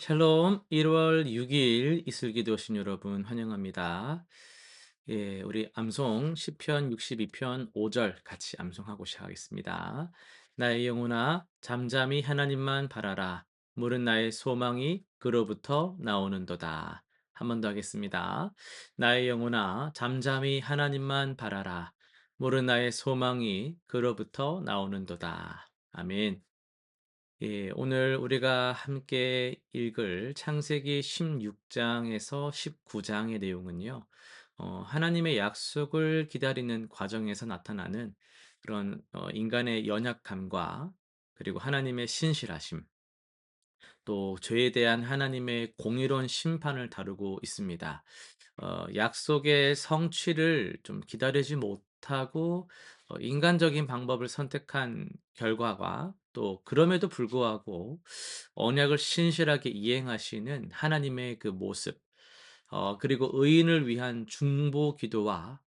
샬롬 1월 6일 이슬기도 오신 여러분 환영합니다. 예, 우리 암송 시편 62편 5절 같이 암송하고 시작하겠습니다. 나의 영혼아 잠잠히 하나님만 바라라. 물은 나의 소망이 그로부터 나오는도다. 한 번 더 하겠습니다. 나의 영혼아 잠잠히 하나님만 바라라. 물은 나의 소망이 그로부터 나오는도다. 아멘. 예, 오늘 우리가 함께 읽을 창세기 16장에서 19장의 내용은요, 어, 하나님의 약속을 기다리는 과정에서 나타나는 그런 어, 인간의 연약함과 그리고 하나님의 신실하심, 또 죄에 대한 하나님의 공의로운 심판을 다루고 있습니다. 어, 약속의 성취를 좀 기다리지 못하고 어, 인간적인 방법을 선택한 결과가 또 그럼에도 불구하고 언약을 신실하게 이행하시는 하나님의 그 모습, 어, 그리고 의인을 위한 중보 기도와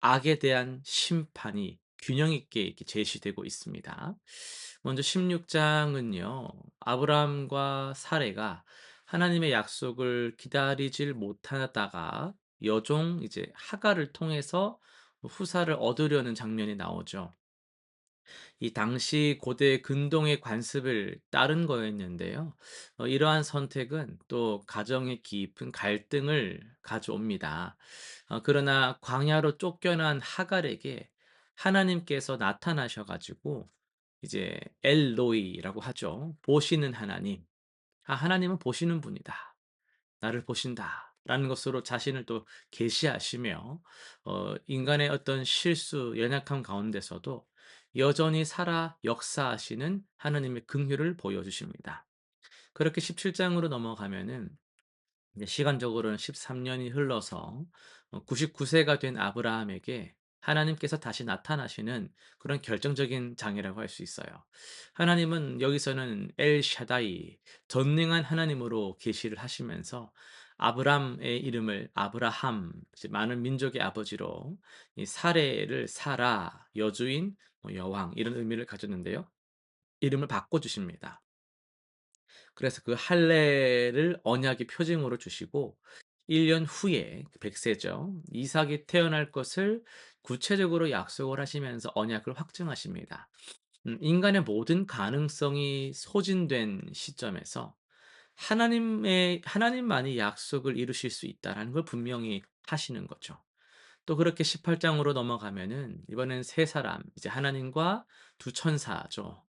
악에 대한 심판이 균형 있게 이렇게 제시되고 있습니다. 먼저 16장은요, 아브라함과 사레가 하나님의 약속을 기다리질 못하다가 여종 이제 하가를 통해서 후사를 얻으려는 장면이 나오죠. 이 당시 고대 근동의 관습을 따른 거였는데요. 어, 이러한 선택은 또 가정에 깊은 갈등을 가져옵니다. 어, 그러나 광야로 쫓겨난 하갈에게 하나님께서 나타나셔 가지고 이제 엘로이라고 하죠. 보시는 하나님. 아, 하나님은 보시는 분이다. 나를 보신다. 라는 것으로 자신을 또 계시하시며 어, 인간의 어떤 실수, 연약함 가운데서도 여전히 살아 역사하시는 하나님의 긍휼을 보여주십니다. 그렇게 17장으로 넘어가면은 시간적으로는 13년이 흘러서 어 99세가 된 아브라함에게 하나님께서 다시 나타나시는 그런 결정적인 장이라고 할 수 있어요. 하나님은 여기서는 엘 샤다이 전능한 하나님으로 계시를 하시면서 아브람의 이름을 아브라함, 많은 민족의 아버지로 이 사레를 사라, 여주인, 뭐 여왕 이런 의미를 가졌는데요. 이름을 바꿔 주십니다. 그래서 그 할례를 언약의 표징으로 주시고 1년 후에 그백 세죠. 이삭이 태어날 것을 구체적으로 약속을 하시면서 언약을 확증하십니다. 음 인간의 모든 가능성이 소진된 시점에서 하나님의 하나님만이 약속을 이루실 수 있다라는 걸 분명히 하시는 거죠. 또 그렇게 18 장으로 넘어가면은 이번엔 세 사람 이제 하나님과 두 천사죠.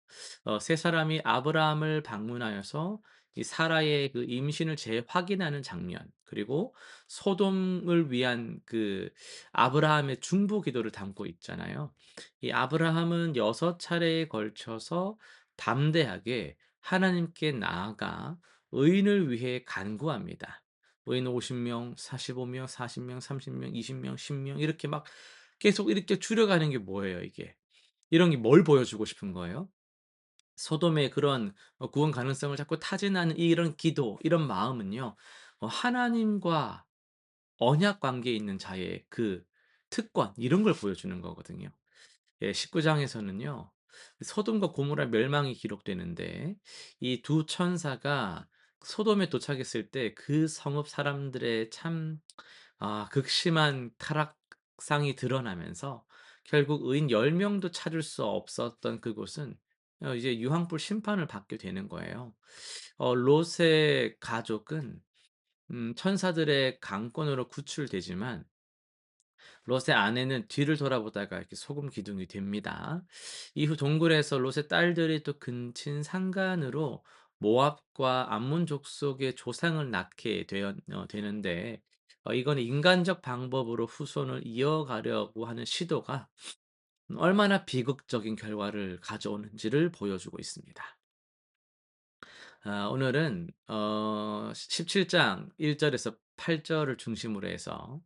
어 세 사람이 아브라함을 방문하여서 이 사라의 그 임신을 재확인하는 장면 그리고 소돔을 위한 그 아브라함의 중보 기도를 담고 있잖아요. 이 아브라함은 여섯 차례에 걸쳐서 담대하게 하나님께 나아가 의인을 위해 간구합니다. 의인 50 명, 45 명, 40 명, 30 명, 20 명, 10명 이렇게 막 계속 이렇게 줄여가는 게 뭐예요 이게? 이런 게 뭘 보여주고 싶은 거예요? 소돔의 그런 어 구원 가능성을 자꾸 타진하는 이런 기도, 이런 마음은요. 어 하나님과 언약 관계에 있는 자의 그 특권 이런 걸 보여주는 거거든요. 예 19 장에서는요. 소돔과 고모라 멸망이 기록되는데 이 두 천사가 소돔에 도착했을 때 그 성읍 사람들의 참 아 극심한 타락상이 드러나면서 결국 의인 10 명도 찾을 수 없었던 그곳은 어 이제 유황불 심판을 받게 되는 거예요. 어 롯의 가족은 음 천사들의 강권으로 구출되지만 롯의 아내는 뒤를 돌아보다가 이렇게 소금 기둥이 됩니다. 이후 동굴에서 롯의 딸들이 또 근친 상간으로 모압과 암몬 족속의 조상을 낳게 되었 어 되는데 어 이거는 인간적 방법으로 후손을 이어가려고 하는 시도가 얼마나 비극적인 결과를 가져오는지를 보여주고 있습니다. 아 오늘은 어 17장 1 절에서 8 절을 중심으로 해서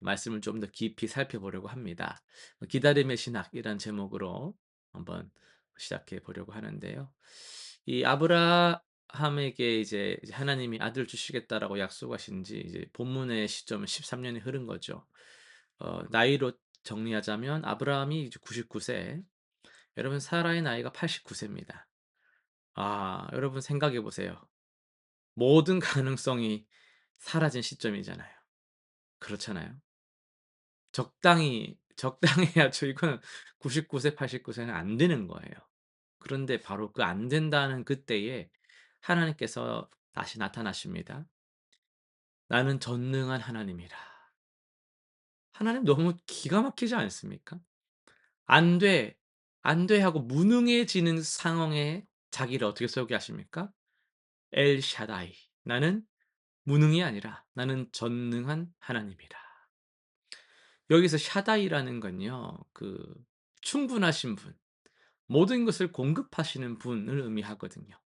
말씀을 좀 더 깊이 살펴보려고 합니다. 어 기다림의 신학이란 제목으로 한번 시작해 보려고 하는데요. 이 아브라 함에게 이제 하나님이 아들 주시겠다라고 약속하신 지 이제 본문의 시점은 13 년이 흐른 거죠. 어 나이로 정리하자면 아브라함이 이제 99 세, 여러분 사라의 나이가 89 세입니다. 아 여러분 생각해 보세요. 모든 가능성이 사라진 시점이잖아요. 그렇잖아요. 적당히 적당해야죠. 이거는 99세 89 세는 안 되는 거예요. 그런데 바로 그 안 된다는 그때에 하나님께서 다시 나타나십니다. "나는 전능한 하나님이라." 하나님 너무 기가 막히지 않습니까? "안 돼. 안 돼." 하고 무능해지는 상황에 자기를 어떻게 소개하십니까? 엘 샤다이. 나는 무능이 아니라 나는 전능한 하나님이라. 여기서 샤다이라는 건요. 그 충분하신 분, 모든 것을 공급하시는 분을 의미하거든요.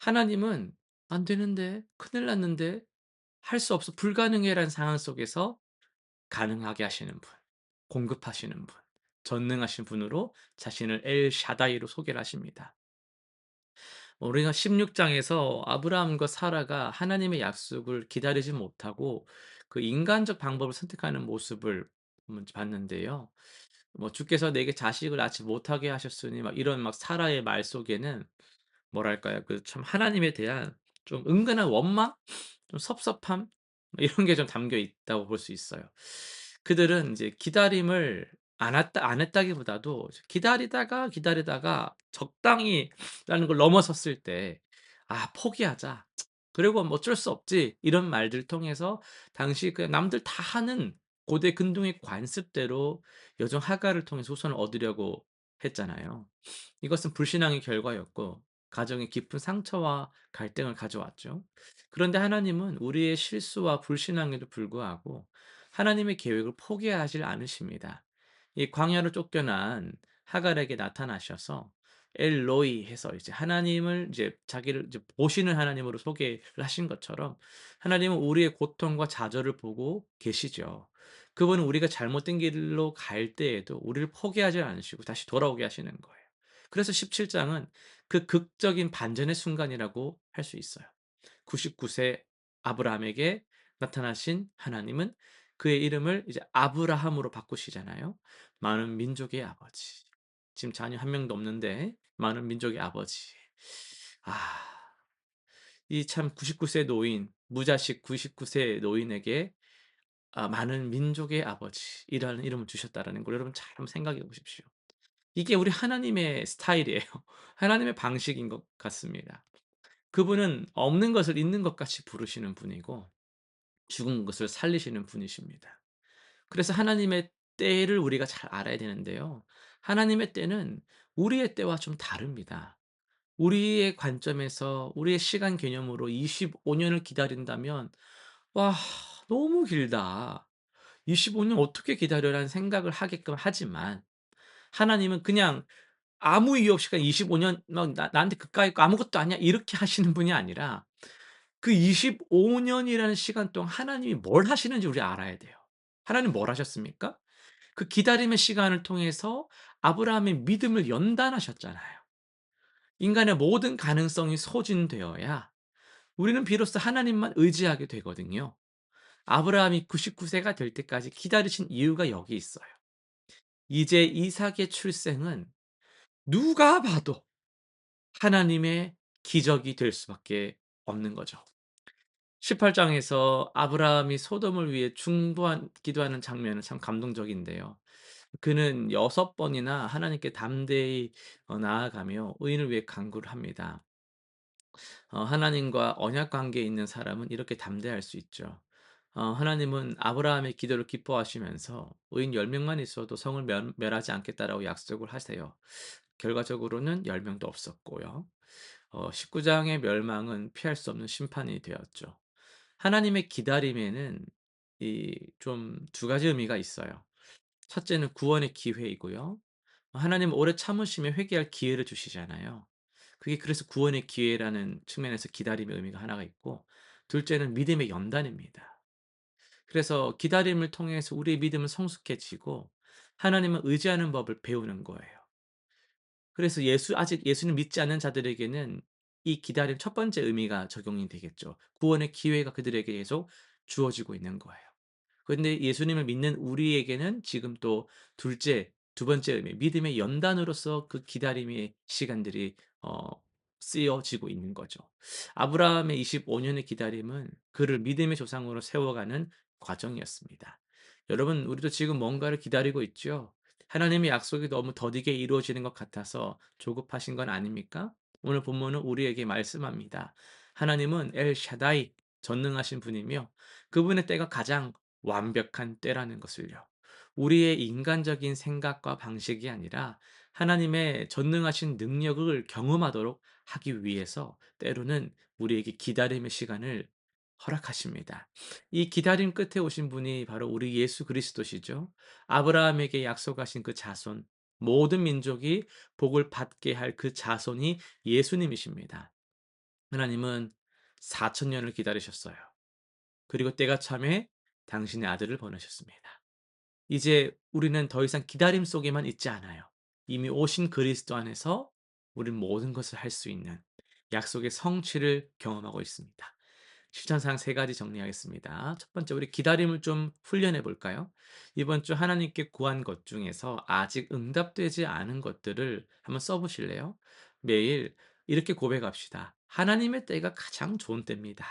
하나님은 "안 되는데. 큰일 났는데. 할 수 없어. 불가능해."라는 상황 속에서 가능하게 하시는 분, 공급하시는 분, 전능하신 분으로 자신을 엘 샤다이로 소개를 하십니다. 우리가 16 장에서 아브라함과 사라가 하나님의 약속을 기다리지 못하고 그 인간적 방법을 선택하는 모습을 음 봤는데요. 뭐 "주께서 내게 자식을 낳지 못하게 하셨으니." 막 이런 막 사라의 말 속에는 뭐랄까요? 그 참 하나님에 대한 좀 은근한 원망? 좀 섭섭함? 뭐 이런 게 좀 담겨 있다고 볼 수 있어요. 그들은 인제 기다림을 안 했다 안 했다기보다도 이제 기다리다가, 기다리다가 적당히 라는 걸 넘어섰을 때 '아 포기하자. 그리고 뭐 어쩔 수 없지.' 이런 말들을 통해서 당시 그냥 남들 다 하는 고대 근동의 관습대로 여종 하갈을 통해서 후손을 얻으려고 했잖아요. 이것은 불신앙의 결과였고 가정에 깊은 상처와 갈등을 가져왔죠. 그런데 하나님은 우리의 실수와 불신앙에도 불구하고 하나님의 계획을 포기하지 않으십니다. 이 광야로 쫓겨난 하갈에게 나타나셔서 엘로이 해서 이제 하나님을 이제 자기를 이제 보시는 하나님으로 소개를 하신 것처럼 하나님은 우리의 고통과 좌절을 보고 계시죠. 그분은 우리가 잘못된 길로 갈 때에도 우리를 포기하지 않으시고 다시 돌아오게 하시는 거예요. 그래서 17 장은 그 극적인 반전의 순간이라고 할 수 있어요. 99세 아브라함에게 나타나신 하나님은 그의 이름을 이제 아브라함으로 바꾸시잖아요. 많은 민족의 아버지. 지금 자녀 한 명도 없는데 많은 민족의 아버지. 아 이 참 99세 노인, 무자식 99세 노인에게 아 많은 민족의 아버지이라는 이름을 주셨다라는 걸 여러분 잘 한번 생각해 보십시오. 이게 우리 하나님의 스타일이에요. 하나님의 방식인 것 같습니다. 그분은 없는 것을 있는 것 같이 부르시는 분이고 죽은 것을 살리시는 분이십니다. 그래서 하나님의 때를 우리가 잘 알아야 되는데요. 하나님의 때는 우리의 때와 좀 다릅니다. 우리의 관점에서 우리의 시간 개념으로 25 년을 기다린다면 '와 너무 길다. 25년 어떻게 기다려?'라는 생각을 하게끔 하지만 하나님은 그냥 아무 이유 없이 그냥 25년 막나 나한테 그까이 거 아무것도 아니야 이렇게 하시는 분이 아니라 그 25 년이라는 시간 동안 하나님이 뭘 하시는지 우리 알아야 돼요. 하나님 뭘 하셨습니까? 그 기다림의 시간을 통해서 아브라함의 믿음을 연단하셨잖아요. 인간의 모든 가능성이 소진되어야 우리는 비로소 하나님만 의지하게 되거든요. 아브라함이 99 세가 될 때까지 기다리신 이유가 여기 있어요. 이제 이삭의 출생은 누가 봐도 하나님의 기적이 될 수밖에 없는 거죠. 18 장에서 아브라함이 소돔을 위해 중보한 기도하는 장면은 참 감동적인데요. 그는 6 번이나 하나님께 담대히 어 나아가며 의인을 위해 간구를 합니다. 어 하나님과 언약 관계에 있는 사람은 이렇게 담대할 수 있죠. 어 하나님은 아브라함의 기도를 기뻐하시면서 의인 10 명만 있어도 성을 멸 멸하지 않겠다라고 약속을 하세요. 결과적으로는 10 명도 없었고요. 어 19 장의 멸망은 피할 수 없는 심판이 되었죠. 하나님의 기다림에는 이 좀 두 가지 의미가 있어요. 첫째는 구원의 기회이고요. 하나님은 오래 참으시며 회개할 기회를 주시잖아요. 그게 그래서 구원의 기회라는 측면에서 기다림의 의미가 하나가 있고 둘째는 믿음의 연단입니다. 그래서 기다림을 통해서 우리의 믿음은 성숙해지고 하나님을 의지하는 법을 배우는 거예요. 그래서 예수 아직 예수를 믿지 않는 자들에게는 이 기다림 첫 번째 의미가 적용이 되겠죠. 구원의 기회가 그들에게 계속 주어지고 있는 거예요. 그런데 예수님을 믿는 우리에게는 지금 또 둘째 두 번째 의미 믿음의 연단으로서 그 기다림의 시간들이 어 쓰여지고 있는 거죠. 아브라함의 25 년의 기다림은 그를 믿음의 조상으로 세워가는 과정이었습니다. 여러분 우리도 지금 뭔가를 기다리고 있죠? 하나님의 약속이 너무 더디게 이루어지는 것 같아서 조급하신 건 아닙니까? 오늘 본문은 우리에게 말씀합니다. 하나님은 엘 샤다이 전능하신 분이며 그분의 때가 가장 완벽한 때라는 것을요. 우리의 인간적인 생각과 방식이 아니라 하나님의 전능하신 능력을 경험하도록 하기 위해서 때로는 우리에게 기다림의 시간을 허락하십니다. 이 기다림 끝에 오신 분이 바로 우리 예수 그리스도시죠. 아브라함에게 약속하신 그 자손, 모든 민족이 복을 받게 할 그 자손이 예수님이십니다. 하나님은 4천 년을 기다리셨어요. 그리고 때가 참에 당신의 아들을 보내셨습니다. 이제 우리는 더 이상 기다림 속에만 있지 않아요. 이미 오신 그리스도 안에서 우리는 모든 것을 할 수 있는 약속의 성취를 경험하고 있습니다. 실천상 세 가지 정리하겠습니다. 첫 번째, 우리 기다림을 좀 훈련해 볼까요? 이번 주 하나님께 구한 것 중에서 아직 응답되지 않은 것들을 한번 써 보실래요? 매일 이렇게 고백합시다. 하나님의 때가 가장 좋은 때입니다.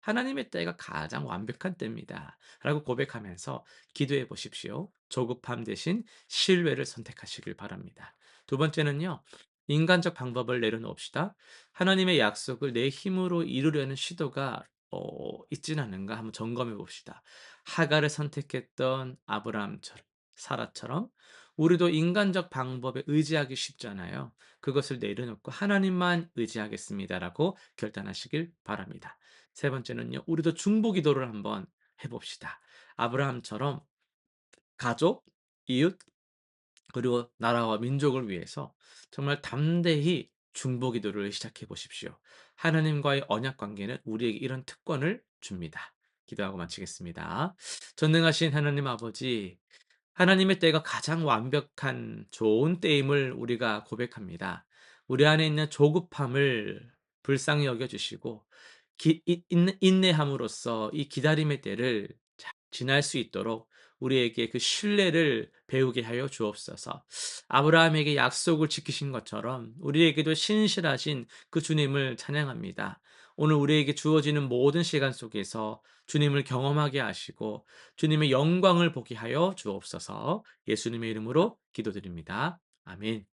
하나님의 때가 가장 완벽한 때입니다. 라고 고백하면서 기도해 보십시오. 조급함 대신 신뢰를 선택하시길 바랍니다. 두 번째는요. 인간적 방법을 내려놓읍시다. 하나님의 약속을 내 힘으로 이루려는 시도가 어, 있진 않은가 한번 점검해 봅시다. 하가를 선택했던 아브라함처럼, 사라처럼 우리도 인간적 방법에 의지하기 쉽잖아요. 그것을 내려놓고 하나님만 의지하겠습니다라고 결단하시길 바랍니다. 세 번째는요. 우리도 중보 기도를 한번 해 봅시다. 아브라함처럼 가족, 이웃, 그리고 나라와 민족을 위해서 정말 담대히 중보 기도를 시작해 보십시오. 하나님과의 언약 관계는 우리에게 이런 특권을 줍니다. 기도하고 마치겠습니다. 전능하신 하나님 아버지, 하나님의 때가 가장 완벽한 좋은 때임을 우리가 고백합니다. 우리 안에 있는 조급함을 불쌍히 여겨 주시고 기, 인- 인- 인내함으로써 이 기다림의 때를 잘 지날 수 있도록 우리에게 그 신뢰를 배우게 하여 주옵소서. 아브라함에게 약속을 지키신 것처럼 우리에게도 신실하신 그 주님을 찬양합니다. 오늘 우리에게 주어지는 모든 시간 속에서 주님을 경험하게 하시고 주님의 영광을 보게 하여 주옵소서. 예수님의 이름으로 기도드립니다. 아멘.